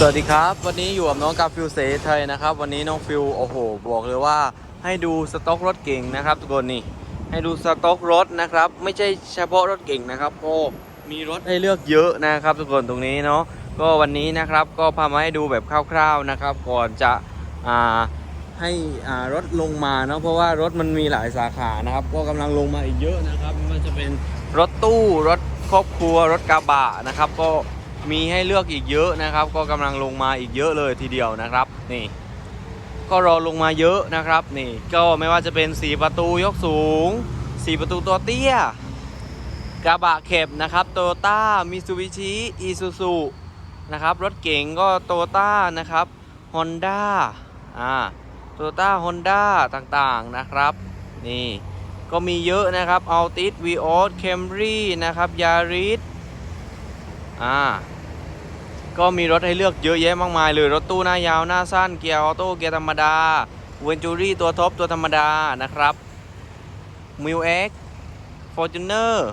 สวัสดีครับ วันนี้อยู่กับน้องกาฟิวเสไทยนะครับ วันนี้น้องฟิวโอ้โหบอกเลยว่าให้ดูสต็อกรถเก่งนะครับทุกคนนี่ให้ดูสต็อกรถนะครับ ไม่ใช่เฉพาะรถเก่งนะครับก็มีรถให้เลือกเยอะนะครับ ทุกคนตรงนี้เนาะก็วันนี้นะครับก็พามาให้ดูแบบคร่าวๆนะครับ ก่อนจะอ่าให้อ่ารถลงมาเนาะเพราะว่ารถมันมีหลายสาขานะครับ ก็กำลังลงมาอีกเยอะนะครับไม่ว่าจะเป็นรถตู้รถครอบครัวรถกระบะนะครับ ก็ มีให้เลือกอีกเยอะนะครับ ก็กำลังลงมาอีกเยอะเลยทีเดียวนะครับ นี่ ก็รอลงมาเยอะนะครับ นี่ ก็ไม่ว่าจะเป็น 4 ประตูยกสูง 4 ประตูตัวเตี้ย กระบะเข็บนะครับโตโยต้ามิซูบิชิอีซูซูนะครับ รถเก๋งก็โตโยต้านะครับฮอนด้าอ่าโตโยต้าฮอนด้าต่างๆนะครับ นี่ก็มีเยอะนะครับอัลติสวีออสเคมรี่นะครับ ยาริส อ่าก็มีรถให้เลือกเยอะแยะมากมายเลยรถตู้หน้ายาวหน้าสั้นเกียร์ออโต้เกียร์ธรรมดาเวนจูรี่ตัวท็อปตัวธรรมดานะครับมิวเอ็กฟอร์จูเนอร์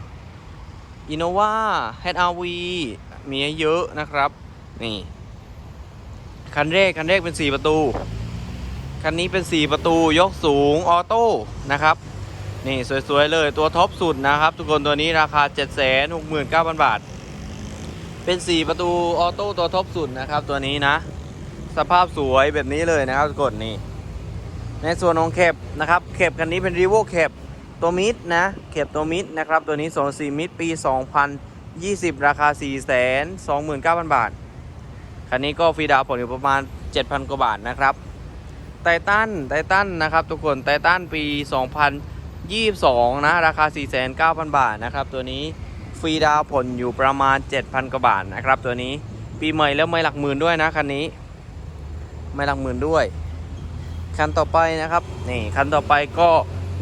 อินโนวาเฮดอาวีมีเยอะนะครับ นี่ คันแรกคันแรกเป็น 4 ประตู คันนี้เป็น 4 ประตูยกสูงออโต้นะครับ นี่ สวย ๆ เลยตัวท็อปสุดนะครับ ทุกคนตัวนี้ราคา 769,000 บาท เป็น 4 ประตูออโต้ตัวท็อปสุดนะครับ ตัวนี้นะ สภาพสวยแบบนี้เลยนะครับทุกคนนี่ในส่วนของเข็บนะครับเข็บคันนี้เป็นรีโวเข็บตัวมิดนะเข็บตัวมิดนะครับ ตัวนี้2 4มิดปี 2020 ราคา 4 2 9 0 0 0 บาท คันนี้ก็ฟรีดาวผ่อนอยู่ประมาณ 7,000 กว่าบาทนะครับไททันไททันนะครับ ทุกคนไททันปี 2022 นะ ราคา 49,000 บาทนะครับ ตัวนี้ ฟรีดาวผ่อยู่ประมาณ 7,000 กว่าบาทนะครับ ตัวนี้ปีใหม่แล้วไม่หลักหมื่นด้วยนะคันนี้ ไม่หลักหมื่นด้วย คันต่อไปนะครับนี่คันต่อไปก็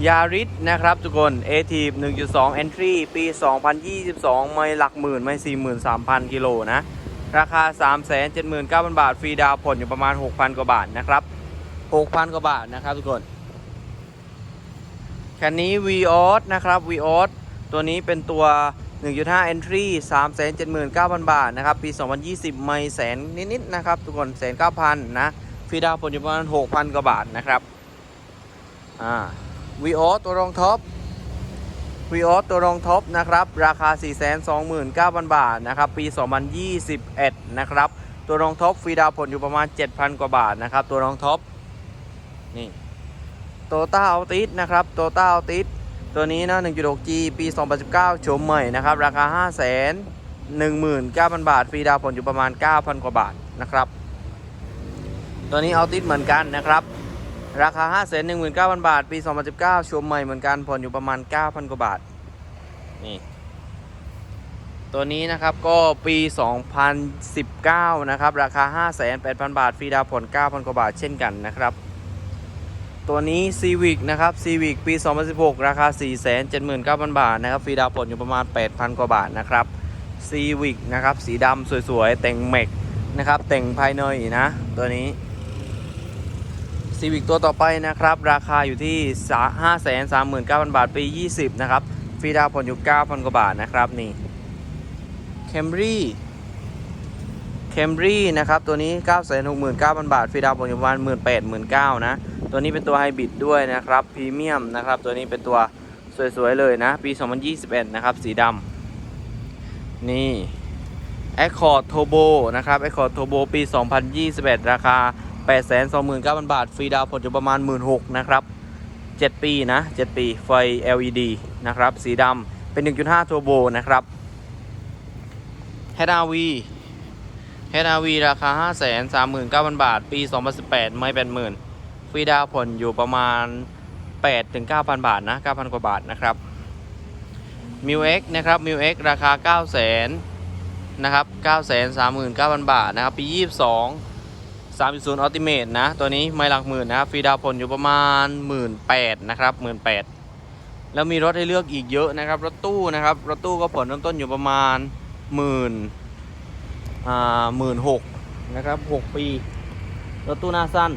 ยาริสนะครับทุกคน a t 1.2 Entry ปี 2022 ไม่หลักหมื่นไม่ 43,000 กิโลนะ ราคา 379,000 บาท ฟรีดาวผ่อนอยู่ประมาณ 6,000 กว่าบาทนะครับ 6,000 กว่าบาทนะครับทุกคน คันนี้ v ีออสนะครับ v ีออสตัวนี้เป็นตัว 1.5 Entry 379,000 บาทนะครับ ปี 2020 ไม่แสนนิดๆนะครับ ทุกคนแสนเก้าพันนะฟรีดาวผลอยู่ประมาณ6,000 กว่าบาทนะครับอ่า v ีออสตัวรองท็อป v ีออสตัวรองท็อปนะครับ ราคา 429,000 บาทนะครับ ปี 2021 นะครับ ตัวรองท็อปฟรีดาวผลอยู่ประมาณ 7,000 กว่าบาทนะครับ ตัวรองท็อปนี่โตต้าอัลติสนะครับโตต้าอัลติส ตัวนี้นะ 1.6G ปี 2019โฉมใหม่นะครับ ราคา 5 1 9 0 0 0 บาท ฟรีดาวผลอยู่ประมาณ 9,000 กว่าบาทนะครับ ตัวนี้อัลติสเหมือนกันนะครับ ราคา 5 1 9 0 0 0 บาท ปี 2019โฉมใหม่เหมือนกันผ่อนอยู่ประมาณ 9,000 กว่าบาท นี่ ตัวนี้นะครับก็ปี 2019 นะครับ ราคา 58,000 บาท ฟรีดาวผ่อน 9,000 กว่าบาทเช่นกันนะครับ ตัวนี้ Civic นะครับ Civic ปี 2016 ราคา 479,000 บาทนะครับฟรีดาวผ่อนอยู่ประมาณ 8,000 กว่าบาทนะครับ Civic นะครับสีดำสวยๆ แต่งเมกนะครับ แต่งภายในนะ ตัวนี้ Civic ตัวต่อไปนะครับ ราคาอยู่ที่ 539,000 บาท ปี 20 นะครับฟรีดาวผ่อนอยู่ 9,000 กว่าบาทนะครับนี่ Camry Camry นะครับ ตัวนี้ 969,000 บาทฟรีดาวผ่อนอยู่ประมาณ 18,000นะ ตัวนี้เป็นตัวไฮบริดด้วยนะครับพรีเมียมนะครับ ตัวนี้เป็นตัวสวยๆเลยนะ ปี 2021 นะครับ สีดำนี่ Accord Turbo นะครับ Accord Turbo ปี 2021 ราคา 829,000 บาท ฟรีดาวผ่อนอยู่ประมาณ 16,000นะครับ 7 ปีนะ 7 ปี ไฟ LED นะครับ สีดำเป็น 1.5 Turbo นะครับ HRV HRV ราคา 539,000 บาท ปี 2018 ไม่เป็นหมื่น ฟรีดาวผ่อนอยู่ประมาณ 8-9,000บาทนะ9,000 กว่าบาทนะครับมิวเอ็กนะครับมิวเอ็กราคา 9 0 0 0 0นะครับ939,000 บาทนะครับ ปี 22 3.0 Ultimate นะ ตัวนี้ไม่หลักหมื่นนะครับฟรีดาวผ่อนอยู่ประมาณ 18,000นะครับ18,000 แล้วมีรถให้เลือกอีกเยอะนะครับ รถตู้นะครับ รถตู้ก็ผ่อนเริ่มต้นอยู่ประมาณหมื่นอ่าหมื่นหกนะครับ 6 ปี รถตู้หน้าสั้น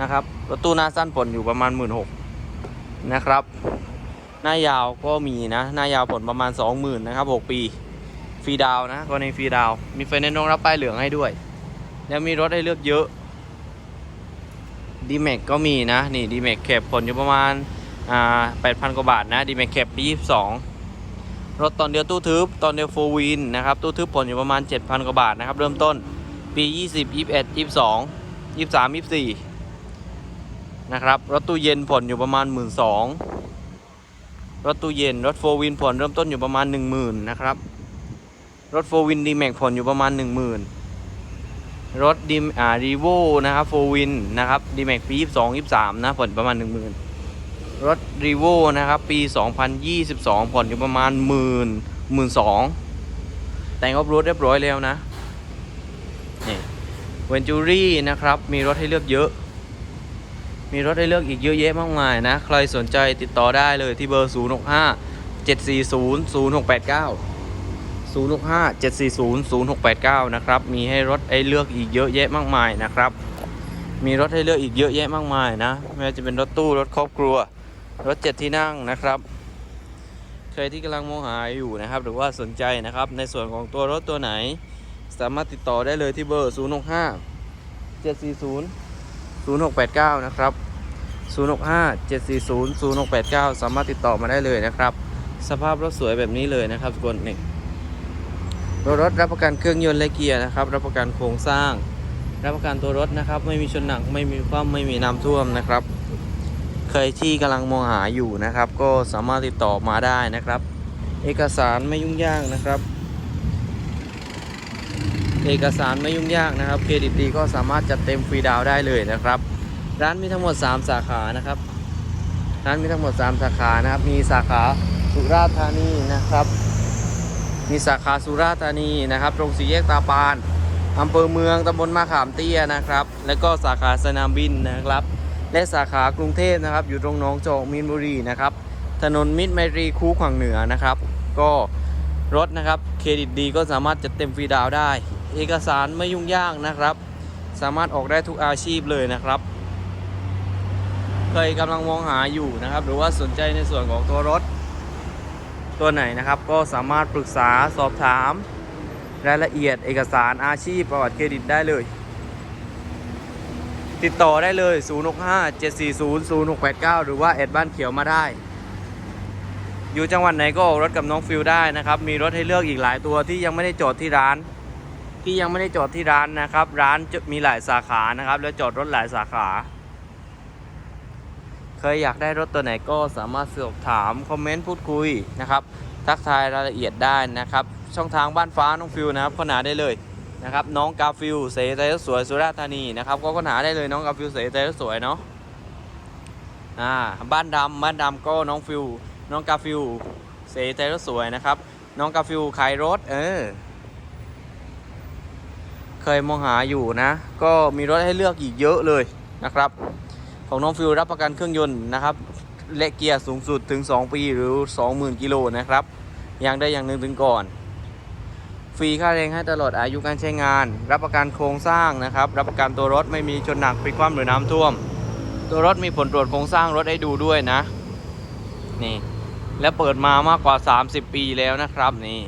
นะครับ รถตู้หน้าสั้นผลอยู่ประมาณ 1 6ื่นนะครับ หน้ายาวก็มีนะ หน้ายาวผลประมาณ 20,000นะครับ6ปีฟรีดาวนะกรณีฟรีดาว มีไฟแนนซ์รองรับป้ายเหลืองให้ด้วย แล้วมีรถให้เลือกเยอะดีแม็กก็มีนะ นี่ดีแม็กแคปผลอยู่ประมาณอ่า8,000กว่าบาทนะดีแม็กแคปปี22รถตอนเดียวตู้ทึบตอนเดียวโฟวินนะครับตู้ทึบผลอยู่ประมาณ 7,000 กว่าบาทนะครับ เริ่มต้นปี 20 21 22 23 24 นะครับ รถตู้เย็นผ่อนอยู่ประมาณ 1 2 0 0 0รถตู้เย็น รถโฟวินผ่อนเริ่มต้นอยู่ประมาณ 10,000นะครับ รถโฟวินดีแม็กผ่อนอยู่ประมาณ 10,000 รถดีอ่ารีโวนะครับโฟวินนะครับดีแม็กปี22 23นะผ่อนประมาณ 10,000 รถรีโวนะครับปี 2022 ผ่อนอยู่ประมาณ 1 0 0 0 0 1 2แต่งออฟโรดเรียบร้อยแล้วนะนี่เวนจูรี่นะครับ มีรถให้เลือกเยอะ มีรถให้เลือกอีกเยอะแยะมากมายนะ ใครสนใจติดต่อได้เลยที่เบอร์ 065 740 0689 065 740 0689 นะครับ มีให้รถให้เลือกอีกเยอะแยะมากมายนะครับ มีรถให้เลือกอีกเยอะแยะมากมายนะ ไม่ว่าจะเป็นรถตู้ รถครอบครัว รถเจ็ดที่นั่งนะครับ ใครที่กำลังมองหาอยู่นะครับ หรือว่าสนใจนะครับ ในส่วนของตัวรถตัวไหน สามารถติดต่อได้เลยที่เบอร์ 065 740 0689 นะครับ 065 740 0689 สามารถติดต่อมาได้เลยนะครับ สภาพรถสวยแบบนี้เลยนะครับทุกคนนี่ตัวรถรับประกันเครื่องยนต์และเกียร์นะครับ รับประกันโครงสร้าง รับประกันตัวรถนะครับ ไม่มีชนหนัก ไม่มีความไม่มีน้ำท่วมนะครับ ใครที่กำลังมองหาอยู่นะครับ ก็สามารถติดต่อมาได้นะครับ เอกสารไม่ยุ่งยากนะครับ เอกสารไม่ยุ่งยากนะครับ เครดิตดีก็สามารถจัดเต็มฟรีดาวได้เลยนะครับ ร้านมีทั้งหมด 3 สาขานะครับ ร้านมีทั้งหมด 3 สาขานะครับ มีสาขาสุราษฎร์ธานีนะครับ มีสาขาสุราษฎร์ธานีนะครับ ตรงสี่แยกตาปานอำเภอเมืองตำบลมะขามเตี้ยนะครับ แล้วก็สาขาสนามบินนะครับ และสาขากรุงเทพนะครับ อยู่ตรงหนองจอกมีนบุรีนะครับ ถนนมิตรไมตรีคูขวางเหนือนะครับ ก็รถนะครับ เครดิตดีก็สามารถจัดเต็มฟรีดาวได้ เอกสารไม่ยุ่งยากนะครับ สามารถออกได้ทุกอาชีพเลยนะครับ เคยกำลังมองหาอยู่นะครับ หรือว่าสนใจในส่วนของตัวรถ ตัวไหนนะครับ ก็สามารถปรึกษาสอบถาม รายละเอียดเอกสารอาชีพประวัติเครดิตได้เลย ติดต่อได้เลย 065 740 0689 หรือว่าแอดบ้านเขียวมาได้อยู่จังหวัดไหนก็ออกรถกับน้องฟิลได้นะครับ มีรถให้เลือกอีกหลายตัวที่ยังไม่ได้จอดที่ร้าน ที่ยังไม่ได้จอดที่ร้านนะครับ ร้านจะมีหลายสาขานะครับ แล้วจอดรถหลายสาขา เคยอยากได้รถตัวไหนก็สามารถสอบถามคอมเมนต์พูดคุยนะครับ ทักทายรายละเอียดได้นะครับ ช่องทางบ้านฟ้าน้องฟิลนะครับค้นหาได้เลยนะครับน้องกาฟิลเสยใจสวยสุราษฎร์ธานีนะครับก็ค้นหาได้เลยน้องกาฟิลเสยใจสวยเนาะอ่าบ้านดำบ้านดำก็น้องฟิลน้องกาฟิลเสยใจสวยนะครับ น้องกาฟิลขายรถเออ เคยมองหาอยู่นะ ก็มีรถให้เลือกอีกเยอะเลยนะครับ ของน้องฟิลรับประกันเครื่องยนต์นะครับและเกียร์สูงสุดถึง 2 ปีหรือ 20,000 กิโลนะครับอย่างได้อย่างหนึ่งถึงก่อน ฟรีค่าแรงให้ตลอดอายุการใช้งาน รับประกันโครงสร้างนะครับ รับประกันตัวรถไม่มีชนหนักพลิกคว่ำหรือน้ำท่วม ตัวรถมีผลตรวจโครงสร้างรถให้ดูด้วยนะ นี่ และเปิดมามากกว่า 30 ปีแล้วนะครับนี่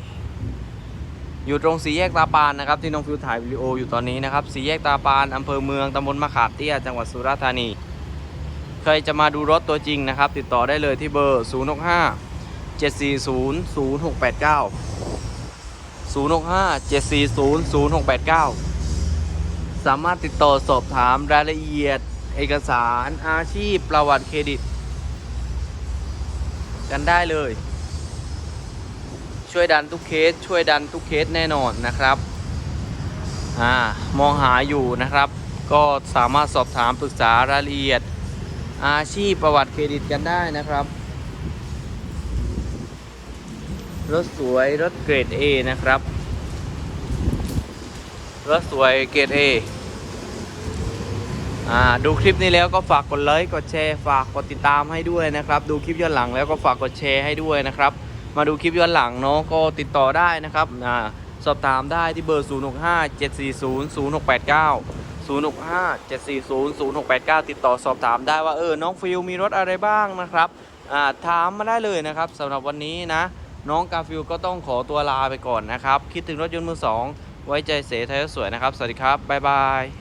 อยู่ตรงสีแยกตาปานนะครับที่น้องฟิวถ่ายวิดีโออยู่ตอนนี้นะครับสีแยกตาปานอำเภอเมืองตำบลมะขามเตี้ยจังหวัดสุราษฎร์ธานี ใครจะมาดูรถตัวจริงนะครับ ติดต่อได้เลยที่เบอร์ 065 740 0689 065 740 0689 สามารถติดต่อสอบถามรายละเอียด เอกสารอาชีพประวัติเครดิต กันได้เลย ช่วยดันทุกเคส ช่วยดันทุกเคสแน่นอนนะครับอ่ามองหาอยู่นะครับ ก็สามารถสอบถามปรึกษารายละเอียด อาชีพประวัติเครดิตกันได้นะครับ รถสวยรถเกรด A นะครับ รถสวยเกรด A อ่าดูคลิปนี้แล้วก็ฝากกดไลค์กดแชร์ ฝากกดติดตามให้ด้วยนะครับ ดูคลิปย้อนหลังแล้วก็ฝากกดแชร์ให้ด้วยนะครับ มาดูคลิปย้อนหลังเนาะก็ติดต่อได้นะครับอสอบถามได้ที่เบอร์ 065 740 0689 065 740 0689 ติดต่อสอบถามได้ว่าเออน้องฟิลมีรถอะไรบ้างนะครับถามมาได้เลยนะครับสำหรับวันนี้นะ น้องกาฟิลก็ต้องขอตัวลาไปก่อนนะครับ คิดถึงรถยนต์มือสองไว้ใจเสไทยรสวยนะครับ สวัสดีครับ บ๊ายบาย